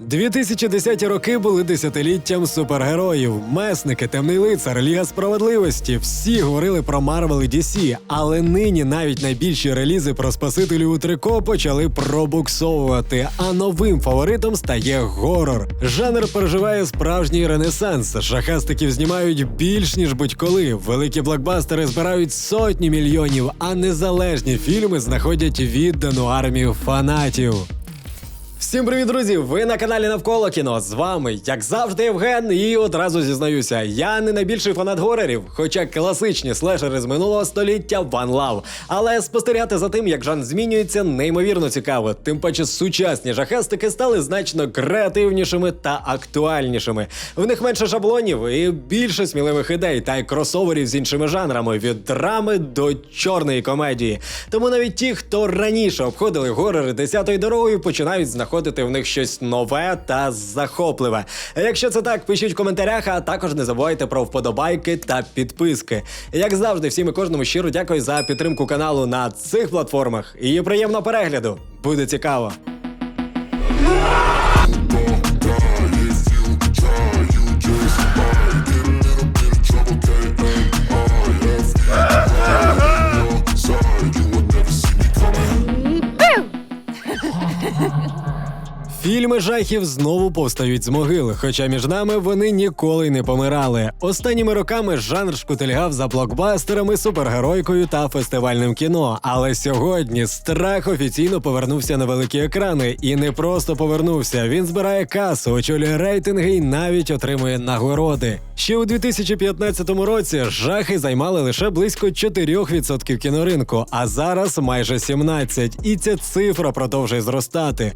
2010 роки були десятиліттям супергероїв, месники, темний лицар, Ліга справедливості. Всі говорили про Марвел і DC, але нині навіть найбільші релізи про спасителів у трико почали пробуксовувати. А новим фаворитом стає горор. Жанр переживає справжній ренесанс. Жахастиків знімають більш ніж будь-коли. Великі блокбастери збирають сотні мільйонів, а незалежні фільми знаходять віддану армію фанатів. Всім привіт, друзі! Ви на каналі Навколо кіно. З вами, як завжди, Євген. І одразу зізнаюся, я не найбільший фанат горорів, хоча класичні слешери з минулого століття One Love. Але спостерігати за тим, як жанр змінюється, неймовірно цікаво. Тим паче сучасні жахастики стали значно креативнішими та актуальнішими. В них менше шаблонів і більше сміливих ідей та й кросоверів з іншими жанрами від драми до чорної комедії. Тому навіть ті, хто раніше обходили горори десятою дорогою, починають знаходити в них щось нове та захопливе. Якщо це так, пишіть в коментарях, а також не забувайте про вподобайки та підписки. Як завжди, всім і кожному щиро дякую за підтримку каналу на цих платформах. І приємного перегляду! Буде цікаво! Фільми жахів знову повстають з могил, хоча між нами вони ніколи не помирали. Останніми роками жанр шкутильгав за блокбастерами, супергеройкою та фестивальним кіно. Але сьогодні страх офіційно повернувся на великі екрани і не просто повернувся. Він збирає касу, очолює рейтинги і навіть отримує нагороди. Ще у 2015 році жахи займали лише близько 4% кіноринку, а зараз майже 17%. І ця цифра продовжує зростати.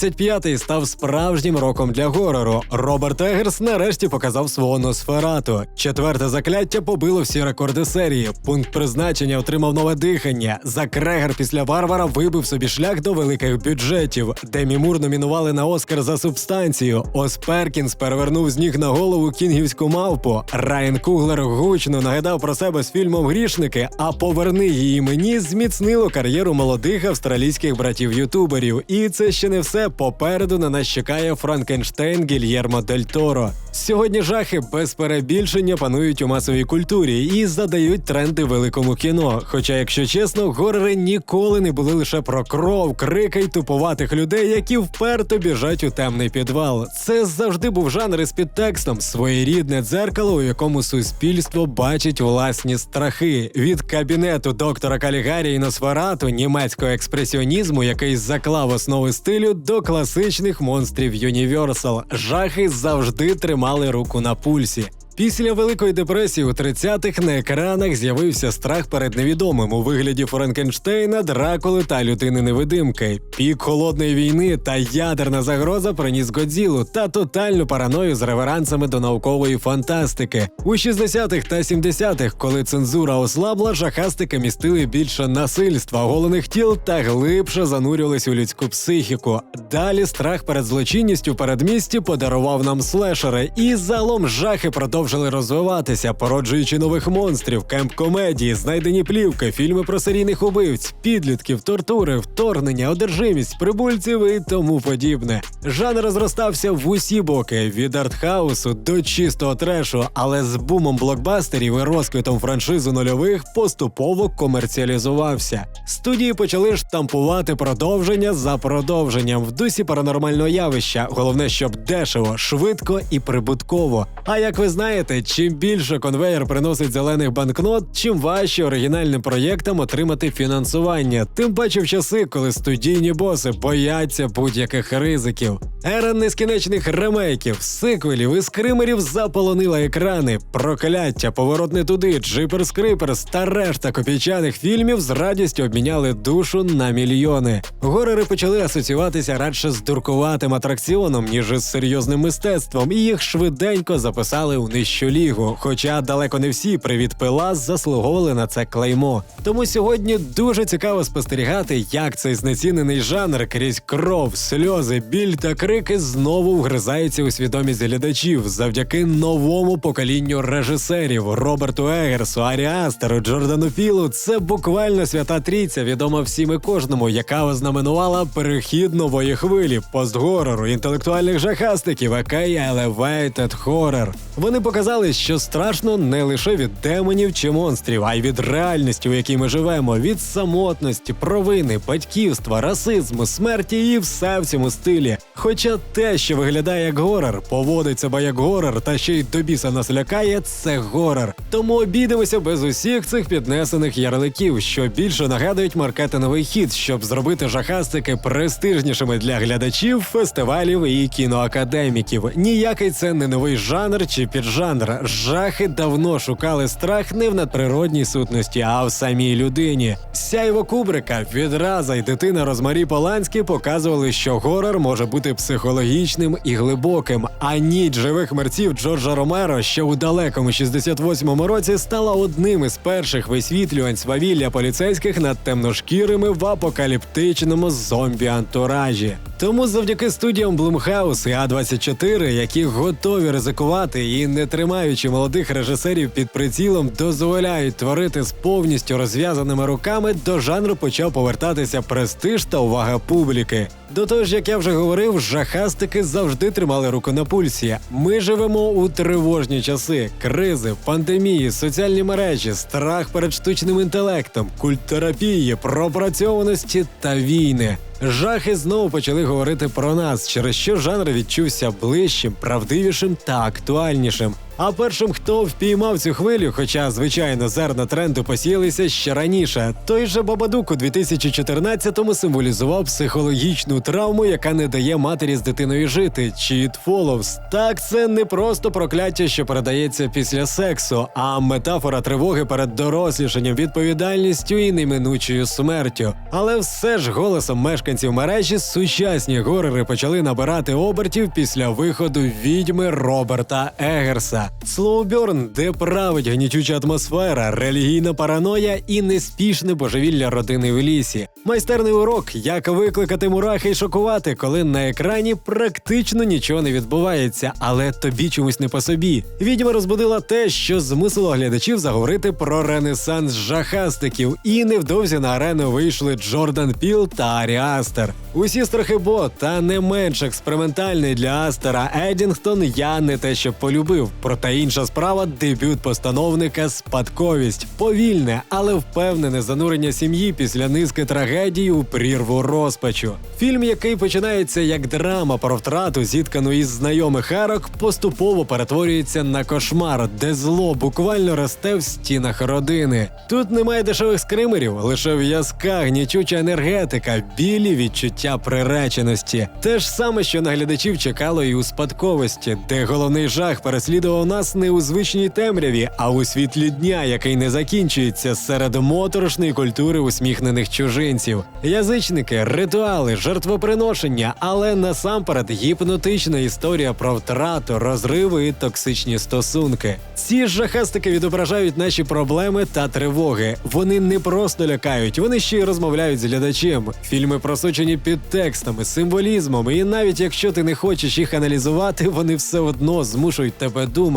2025 став справжнім роком для горору. Роберт Егерс нарешті показав свого Носферату. Четверте закляття побило всі рекорди серії. Пункт призначення отримав нове дихання. Зак Крегер після варвара вибив собі шлях до великих бюджетів. Демі Мур номінували на Оскар за субстанцію. Ос Перкінс перевернув з ніг на голову кінгівську мавпу. Райан Куглер гучно нагадав про себе з фільмом Грішники. А поверни її мені зміцнило кар'єру молодих австралійських братів-ютуберів. І це ще не все. Попереду на нас чекає Франкенштейн Гільєрмо Дель Торо. Сьогодні жахи без перебільшення панують у масовій культурі і задають тренди великому кіно. Хоча, якщо чесно, горори ніколи не були лише про кров, крика й туповатих людей, які вперто біжать у темний підвал. Це завжди був жанр із підтекстом, своєрідне дзеркало, у якому суспільство бачить власні страхи від кабінету доктора Калігарі і Носферату, німецького експресіонізму, який заклав основи стилю, до класичних монстрів Юніверсал. Жахи завжди тримали руку на пульсі. Після Великої депресії у 30-х на екранах з'явився страх перед невідомим у вигляді Франкенштейна, Дракули та людини невидимки. Пік холодної війни та ядерна загроза приніс Годзілу та тотальну параною з реверансами до наукової фантастики. У 60-х та 70-х, коли цензура ослабла, жахастики містили більше насильства, оголених тіл та глибше занурювались у людську психіку. Далі страх перед злочинністю передмісті подарував нам слешери, і залом жахи продовжили розвиватися, породжуючи нових монстрів, кемп-комедії, знайдені плівки, фільми про серійних убивць, підлітків, тортури, вторгнення, одержимість, прибульців і тому подібне. Жанр розростався в усі боки від артхаусу до чистого трешу, але з бумом блокбастерів і розквітом франшизу нульових поступово комерціалізувався. Студії почали штампувати продовження за продовженням в дусі паранормального явища. Головне, щоб дешево, швидко і прибутково. А як ви знаєте, чим більше конвейер приносить зелених банкнот, чим важче оригінальним проєктам отримати фінансування. Тим паче в часи, коли студійні боси бояться будь-яких ризиків. Ера нескінчених ремейків, сиквелів і скримерів заполонила екрани. Прокляття, поворот не туди, Джипер Скриперс та решта копійчаних фільмів з радістю обміняли душу на мільйони. Горори почали асоціюватися радше з дуркуватим атракціоном, ніж із серйозним мистецтвом, і їх швиденько записали у нижчу лігу. Хоча далеко не всі привіт пила заслуговували на це клеймо. Тому сьогодні дуже цікаво спостерігати, як цей знецінений жанр крізь кров, сльози, біль та крики знову вгризаються у свідомість глядачів завдяки новому поколінню режисерів Роберту Егерсу, Арі Астеру, Джордану Філу. Це буквально свята трійця, відома всім і кожному, яка ознаменувала перехід нової хвилі постгорору, інтелектуальних жахастиків, є Elevated Horror. Вони показали, що страшно не лише від демонів чи монстрів, а й від реальності, у якій ми живемо, від самотності, провини, батьківства, расизму, смерті і все в цьому стилі. Хоча те, що виглядає як горор, поводить себе як горор, та ще й до біса нас лякає, це горор. Тому обійдемося без усіх цих піднесених ярликів, що більше нагадують маркетинговий хід, щоб зробити жахастики престижнішими для глядачів, фестивалів і кіноакадеміків. Ніякий це не новий жанр чи піджанр. Жахи давно шукали страх не в надприродній сутності, а в самій людині. Сяйво Кубрика, відраза й дитина Розмарі Поланські показували, що горор може бути психологічним і глибоким. А ніч живих мерців Джорджа Ромеро, що у далекому 68-му році стала одним із перших висвітлювань свавілля поліцейських над темношкірими в апокаліптичному зомбі-антуражі. Тому завдяки студіям Блумхаус і А24, які готові ризикувати і не тримаючи молодих режисерів під прицілом, дозволяють творити з повністю розв'язаними руками, до жанру почав повертатися престиж та увага публіки. До того ж, як я вже говорив, жахастики завжди тримали руку на пульсі. Ми живемо у тривожні часи, кризи, пандемії, соціальні мережі, страх перед штучним інтелектом, культтерапії, пропрацьованості та війни. Жахи знову почали говорити про нас, через що жанр відчувся ближчим, правдивішим та актуальнішим. А першим, хто впіймав цю хвилю, хоча звичайно зерна тренду посіялися ще раніше, той же Бабадук у 2014-му символізував психологічну травму, яка не дає матері з дитиною жити. Cheat follows. Так, це не просто прокляття, що передається після сексу, а метафора тривоги перед дорослішанням, відповідальністю і неминучою смертю. Але все ж голосом мешканців мережі сучасні горори почали набирати обертів після виходу відьми Роберта Егерса. Слоуберн, де править гнітюча атмосфера, релігійна параноя і неспішне божевілля родини в лісі. Майстерний урок, як викликати мурахи і шокувати, коли на екрані практично нічого не відбувається, але тобі чомусь не по собі. Відьма розбудила те, що змусило глядачів заговорити про ренесанс жахастиків, і невдовзі на арену вийшли Джордан Піл та Арі Астер. Усі страхи бо, та не менш експериментальний для Астера Едінгтон я не те, що полюбив. Проте інша справа дебют постановника спадковість, повільне, але впевнене занурення сім'ї після низки трагедій у прірву розпачу. Фільм, який починається як драма про втрату, зіткану із знайомих арок, поступово перетворюється на кошмар, де зло буквально росте в стінах родини. Тут немає дешевих скримерів, лише в'язка, гнічуча енергетика, білі відчуття приреченості. Те ж саме, що на глядачів чекало і у спадковості, де головний жах переслідував нас не у звичній темряві, а у світлі дня, який не закінчується серед моторошної культури усміхнених чужинців, язичники, ритуали, жертвоприношення, але насамперед гіпнотична історія про втрату, розриви і токсичні стосунки. Ці жахастики відображають наші проблеми та тривоги. Вони не просто лякають, вони ще й розмовляють з глядачем. Фільми просочені підтекстами, символізмом, і навіть якщо ти не хочеш їх аналізувати, вони все одно змушують тебе думати.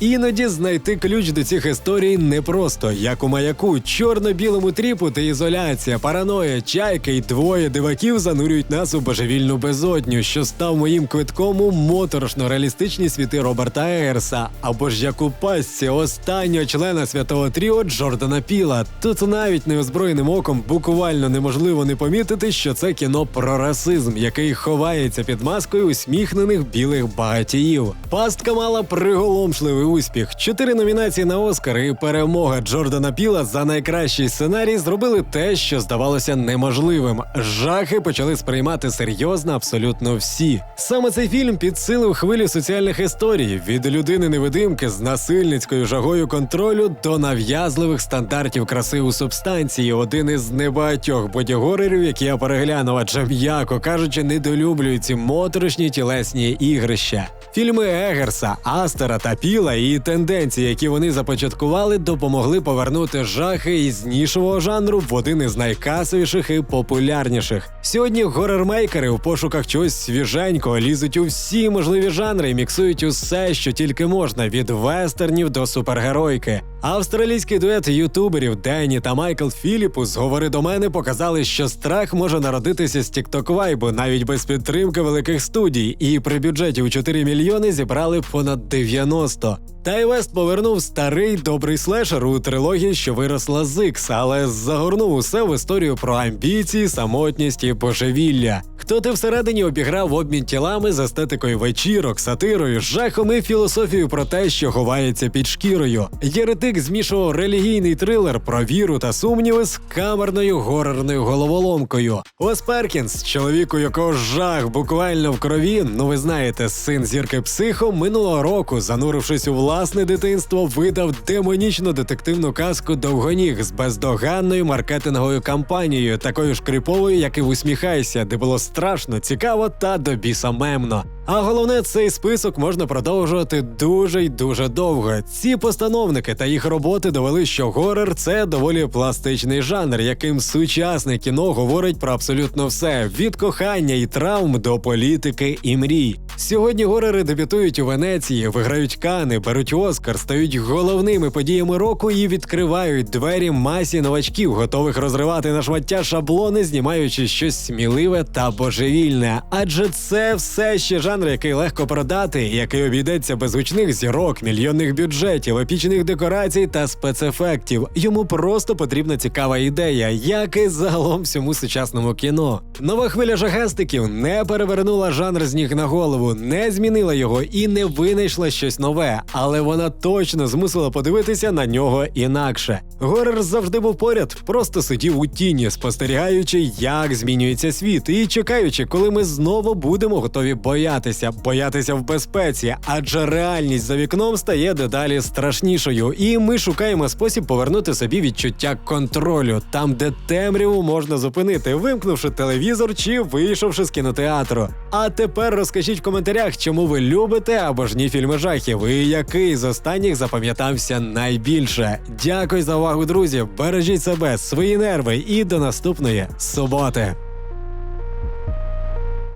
Іноді знайти ключ до цих історій непросто, як у маяку, чорно-білому тріпу та ізоляція, параноя, чайки й двоє диваків занурюють нас у божевільну безодню, що став моїм квитком у моторошно реалістичні світи Роберта Егерса, або ж як у пастці останнього члена святого тріо Джордана Піла. Тут навіть неозброєним оком буквально неможливо не помітити, що це кіно про расизм, який ховається під маскою усміхнених білих багатіїв. Пастка мала приголомшливий успіх. Чотири номінації на Оскар і перемога Джордана Піла за найкращий сценарій зробили те, що здавалося неможливим. Жахи почали сприймати серйозно абсолютно всі. Саме цей фільм підсилив хвилю соціальних історій від людини невидимки з насильницькою жагою контролю до нав'язливих стандартів краси у субстанції. Один із небагатьох бодігорерів, які я переглянув, адже м'яко кажучи, недолюблюють ці моторошні тілесні ігрища. Фільми Егерса, Астера та Піла і тенденції, які вони започаткували, допомогли повернути жахи із нішового жанру в один із найкасовіших і популярніших. Сьогодні горормейкери у пошуках чогось свіженького лізуть у всі можливі жанри і міксують усе, що тільки можна, від вестернів до супергеройки. Австралійський дует ютуберів Денні та Майкл Філіпус говори до мене показали, що страх може народитися з TikTok вайбу навіть без підтримки великих студій, і при бюджеті у 4 мільйони зібрали понад 90. Тай Вест повернув старий добрий слешер у трилогії, що виросла з Ікс, але загорнув усе в історію про амбіції, самотність і божевілля. Хто ти всередині обіграв обмін тілами з естетикою вечірок, сатирою, жахом і філософією про те, що ховається під шкірою. Єретик змішував релігійний трилер про віру та сумніви з камерною горорною головоломкою. Ос Перкінс, чоловік, у якого жах буквально в крові, ну ви знаєте, син зірки психо, минулого року, занурившись у власне дитинство, видав демонічну детективну казку Довгоніг з бездоганною маркетинговою кампанією, такою ж кріповою, як і усміхайся, де було страшно, цікаво та до біса мемно. А головне, цей список можна продовжувати дуже й дуже довго. Ці постановники та їх роботи довели, що горор це доволі пластичний жанр, яким сучасне кіно говорить про абсолютно все: від кохання і травм до політики і мрій. Сьогодні горори дебютують у Венеції, виграють кани, беруть Оскар, стають головними подіями року і відкривають двері масі новачків, готових розривати на шмаття шаблони, знімаючи щось сміливе та божевільне. Адже це все ще жанр, який легко продати, який обійдеться без гучних зірок, мільйонних бюджетів, епічних декорацій та спецефектів. Йому просто потрібна цікава ідея, як і загалом всьому сучасному кіно. Нова хвиля жахастиків не перевернула жанр з ніг на голову, не змінила його і не винайшла щось нове, але вона точно змусила подивитися на нього інакше. Горер завжди був поряд, просто сидів у тіні, спостерігаючи, як змінюється світ, і чекаючи, коли ми знову будемо готові боятися, боятися в безпеці, адже реальність за вікном стає дедалі страшнішою, і ми шукаємо спосіб повернути собі відчуття контролю, там, де темряву можна зупинити, вимкнувши телевізор чи вийшовши з кінотеатру. А тепер розкажіть в коментарях, чому ви любите або ж ні фільми жахів, і який з останніх запам'ятався найбільше. Дякую за увагу, друзі. Бережіть себе, свої нерви і до наступної суботи.